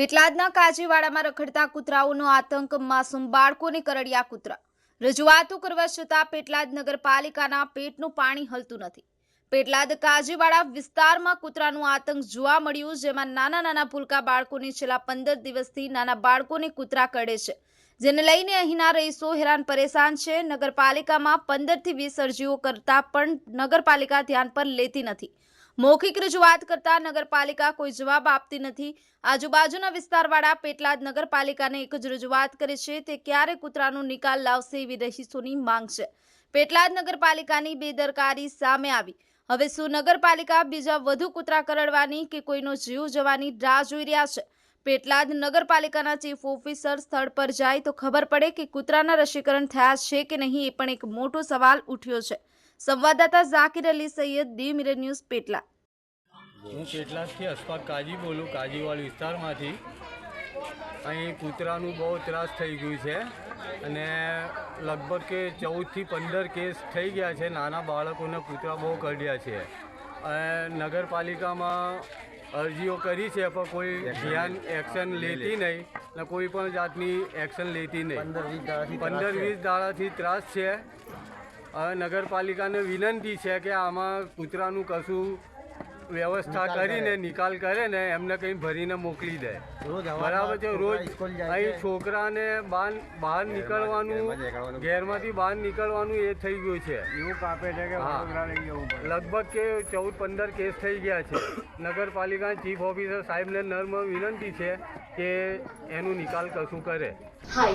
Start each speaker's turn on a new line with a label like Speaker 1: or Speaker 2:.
Speaker 1: પેટલાદના કાજીવાડામાં રખડતા કૂતરાઓનો આતંક, માસૂમ બાળકોને કરડ્યા કૂતરા. રજૂઆતો કરવા છતાં પેટલાદ નગરપાલિકાના પેટનું પાણી હલતું નથી. પેટલાદ કાજીવાડા વિસ્તારમાં કૂતરાનું આતંક જોવા મળ્યું, જેમાં નાના નાના ભૂલકા બાળકોને છેલ્લા પંદર દિવસથી નાના બાળકોને કૂતરા કરડે છે. જેને લઈને અહીંના રહીશો હેરાન પરેશાન છે. નગરપાલિકામાં પંદરથી વીસ અરજીઓ કરતા પણ નગરપાલિકા ધ્યાન પર લેતી નથી. મૌખિક રજૂઆત કરતા નગરપાલિકા કોઈ જવાબ આપતી નથી. આજુબાજુના વિસ્તારવાળા પેટલાદ નગરપાલિકાને એક જ રજૂઆત કરે છે તે ક્યારે કૂતરાનો નિકાલ લાવશે એવી રહીશોની માંગ છે. પેટલાદ નગરપાલિકાની બેદરકારી સામે આવી. હવે શું નગરપાલિકા બીજા વધુ કૂતરા કરડવાની કે કોઈનો જીવ જવાની રાહ જોઈ રહ્યા છે? પેટલાદ નગરપાલિકાના ચીફ ઓફિસર સ્થળ પર જાય તો ખબર પડે કે કૂતરાના રસીકરણ થયા છે કે નહીં એ પણ એક મોટો સવાલ ઉઠ્યો છે. સંવાદદાતા ઝાકિર અલી સૈયદ ડી મિરર ન્યૂઝ પેટલા.
Speaker 2: હું કેટલાકથી અશફાક કાજી બોલું કાજીવાડ વિસ્તારમાંથી. અહીં કૂતરાનું બહુ ત્રાસ થઈ ગયું છે અને લગભગ કે ચૌદથી પંદર કેસ થઈ ગયા છે. નાના બાળકોને કૂતરા બહુ કરડ્યા છે. અને નગરપાલિકામાં અરજીઓ કરી છે પણ કોઈ ધ્યાન એક્શન લેતી નહીં ને કોઈ પણ જાતની એક્શન લેતી નહીં. પંદર વીસ દાડાથી ત્રાસ છે. હવે નગરપાલિકાને વિનંતી છે કે આમાં કૂતરાનું કશું વ્યવસ્થા કરીને નિકાલ કરે ને એમને કંઈ ભરીને મોકલી દે. બરાબર છે રોજ અહીં છોકરાને બહાર બહાર નીકળવાનું ઘેરમાંથી બહાર નીકળવાનું એ થઈ ગયું છે.
Speaker 3: એવું કાપે છે કે
Speaker 2: લગભગ કે ચૌદ પંદર કેસ થઈ ગયા છે. નગરપાલિકા ચીફ ઓફિસર સાહેબને નર્મ વિનંતી છે કે એનું નિકાલ કશું કરે.
Speaker 4: હાય.